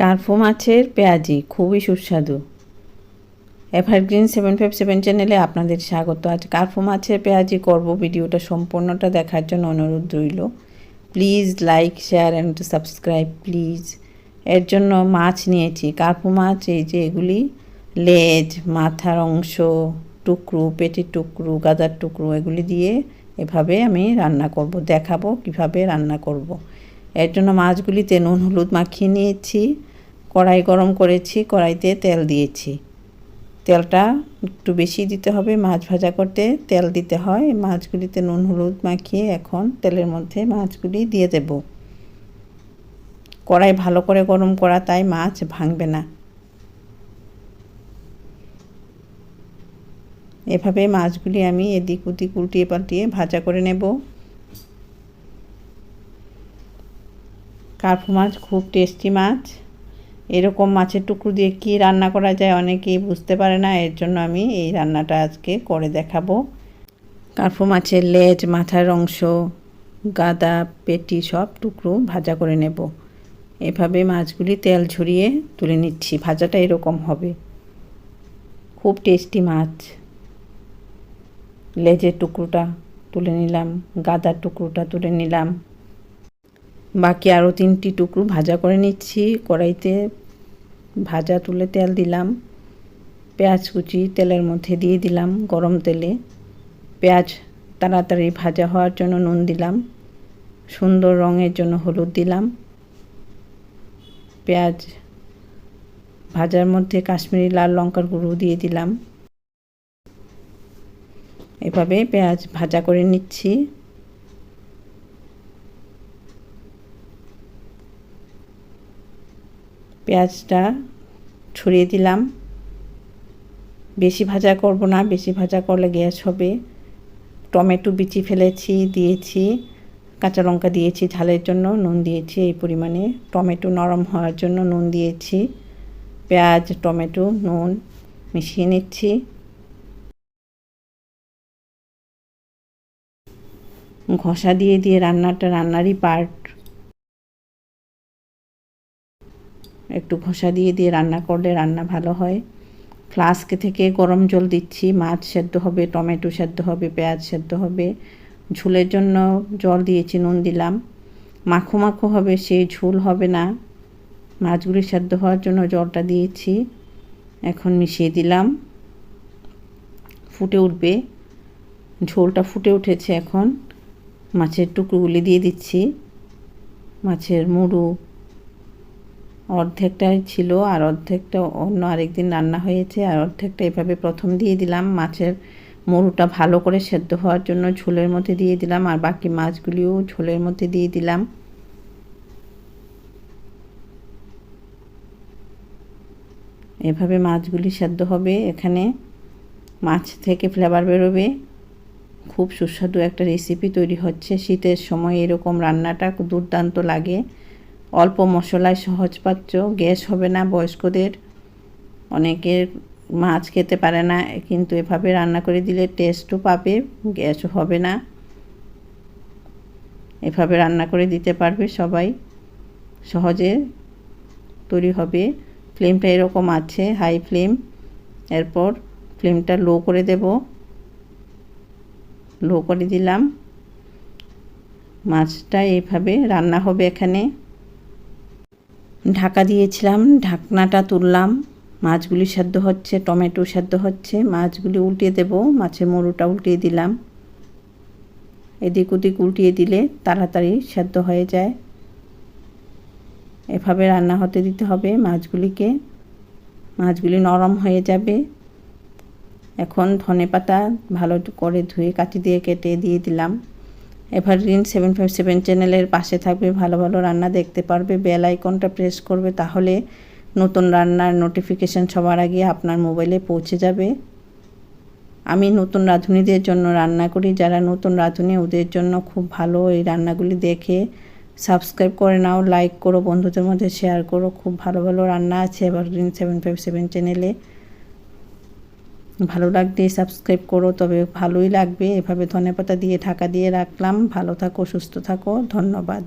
Curfew মাছের পেঁয়াজি, খুবই সুস্বাদু। এভারগ্রিন সেভেন ফাইভ সেভেন চ্যানেলে আপনাদের স্বাগত। আজ কার্ফু মাছের পেঁয়াজি করব। ভিডিওটা সম্পূর্ণটা দেখার জন্য অনুরোধ রইল। Please like, share and subscribe, please. এর জন্য মাছ নিয়েছি। কার্ফু মাছ, এই যে এগুলি, লেজ, মাথার অংশ, টুকরো, পেটের টুকরো, গাদার টুকরো, এগুলি দিয়ে এভাবে আমি রান্না করব, দেখাবো কীভাবে রান্না করব। এর জন্য মাছগুলিতে নুন, হলুদ মাখিয়ে নিয়েছি। কড়াই গরম করেছি, কড়াইতে তেল দিয়েছি। তেলটা একটু বেশি দিতে হবে, মাছ ভাজা করতে তেল দিতে হয়। মাছগুলিতে নুন, হলুদ মাখিয়ে এখন তেলের মধ্যে মাছগুলি দিয়ে দেব। কড়াই ভালো করে গরম করা, তাই মাছ ভাঙবে না। এভাবে মাছগুলি আমি এদিক ওদিক উল্টিয়ে পাল্টিয়ে ভাজা করে নেব। কার্পু মাছ, খুব টেস্টি মাছ। এরকম মাছের টুকরো দিয়ে কি রান্না করা যায় অনেকেই বুঝতে পারে না, এর জন্য আমি এই রান্নাটা আজকে করে দেখাবো। কার্পু মাছের লেজ, মাথার অংশ, গাদা, পেটি সব টুকরো ভাজা করে নেব। এভাবে মাছগুলি তেল ঝরিয়ে তুলে নিচ্ছি, ভাজাটা এরকম হবে। খুব টেস্টি মাছ। লেজের টুকরোটা তুলে নিলাম, গাদার টুকরোটা তুলে নিলাম। বাকি আরও তিনটি টুকরো ভাজা করে নিচ্ছি। কড়াইতে ভাজা তুলে তেল দিলাম। পেঁয়াজ কুচি তেলের মধ্যে দিয়ে দিলাম গরম তেলে। পেঁয়াজ তাড়াতাড়ি ভাজা হওয়ার জন্য নুন দিলাম। সুন্দর রঙের জন্য হলুদ দিলাম। পেঁয়াজ ভাজার মধ্যে কাশ্মীরি লাল লঙ্কার গুঁড়ো দিয়ে দিলাম। এভাবে পেঁয়াজ ভাজা করে নিচ্ছি। পেঁয়াজটা ছড়িয়ে দিলাম। বেশি ভাজা করব না, বেশি ভাজা করলে গ্যাস হবে। টমেটো বিচি ফেলেছি, দিয়েছি, কাঁচা লঙ্কা দিয়েছি, ঝালের জন্য নুন দিয়েছি এই পরিমাণে। টমেটো নরম হওয়ার জন্য নুন দিয়েছি। পেঁয়াজ, টমেটো, নুন মিশিয়ে নিচ্ছি। ঘষা দিয়ে দিয়ে রান্নাটা, রান্নারই পার্ট একটু ঘষা দিয়ে দিয়ে রান্না করলে রান্না ভালো হয়। ফ্লাস্ক থেকে গরম জল দিচ্ছি, মাছ সেদ্ধ হবে, টমেটো সেদ্ধ হবে, পেঁয়াজ সেদ্ধ হবে। ঝুলের জন্য জল দিয়েছি, নুন দিলাম। মাখো মাখো হবে, সেই ঝুল হবে না। মাছগুলি সেদ্ধ হওয়ার জন্য জলটা দিয়েছি। এখন মিশিয়ে দিলাম। ফুটে উঠবে। ঝোলটা ফুটে উঠেছে এখন। মাছের টুকরোগুলি দিয়ে দিচ্ছি। মাছের মুড়ো অর্ধেকটাই ছিল আর অর্ধেকটা অন্য আরেকদিন রান্না হয়েছে। আর অর্ধেকটা এভাবে প্রথম দিয়ে দিলাম। মাছের মুড়োটা ভালো করে সেদ্ধ হওয়ার জন্য ঝোলের মধ্যে দিয়ে দিলাম। আর বাকি মাছগুলিও ঝোলের মধ্যে দিয়ে দিলাম। এভাবে মাছগুলি সেদ্ধ হবে। এখানে মাছ থেকে ফ্লেভার বেরোবে। খুব সুস্বাদু একটা রেসিপি তৈরি হচ্ছে। শীতের সময় এরকম রান্নাটা দুর্দান্ত লাগে। অল্প মশলায় সহজপাচ্য গ্যাস হবে না, বয়স্কদের। অনেকের মাছ খেতে পারে না, কিন্তু এভাবে রান্না করে দিলে টেস্টও পাবে, গ্যাসও হবে না। এভাবে রান্না করে দিতে পারবে সবাই। সহজে তৈরি হবে। ফ্লেমটা এরকম আছে হাই ফ্লেম এরপর ফ্লেমটা লো করে দেব। লো করে দিলাম। মাছটা এইভাবে রান্না হবে এখানে। ঢাকা দিয়েছিলাম, ঢাকনাটা তুললাম, মাছগুলি সেদ্ধ হচ্ছে, টমেটো সেদ্ধ হচ্ছে, মাছগুলি উল্টিয়ে দেব মাছের মরুটা উল্টিয়ে দিলাম। এদিক ওদিক উল্টিয়ে দিলে তাড়াতাড়ি সেদ্ধ হয়ে যায়। এভাবে রান্না হতে দিতে হবে মাছগুলিকে। মাছগুলি নরম হয়ে যাবে। এখন ধনে পাতা ভালো করে ধুয়ে কাটি দিয়ে কেটে দিয়ে দিলাম। এভারগ্রিন সেভেন ফাইভ সেভেন চ্যানেলের পাশে থাকবে, ভালো ভালো রান্না দেখতে পারবে বেল আইকনটা প্রেস করবে, তাহলে নতুন রান্নার নোটিফিকেশান সবার আগে আপনার মোবাইলে পৌঁছে যাবে। আমি নতুন রাঁধুনিদের জন্য রান্না করি, যারা নতুন রাঁধুনি ওদের জন্য খুব ভালো এই রান্নাগুলি দেখে। সাবস্ক্রাইব করে নাও লাইক করো, বন্ধুদের মধ্যে শেয়ার করো, খুব ভালো ভালো রান্না আছে এভারগ্রিন সেভেন ফাইভ সেভেন চ্যানেলে ভালো লাগলে সাবস্ক্রাইব করো, তবে ভালোই লাগবে। এভাবে ধনেপাতা দিয়ে ঢাকা দিয়ে রাখলাম। ভালো থাকো, সুস্থ থাকো। ধন্যবাদ।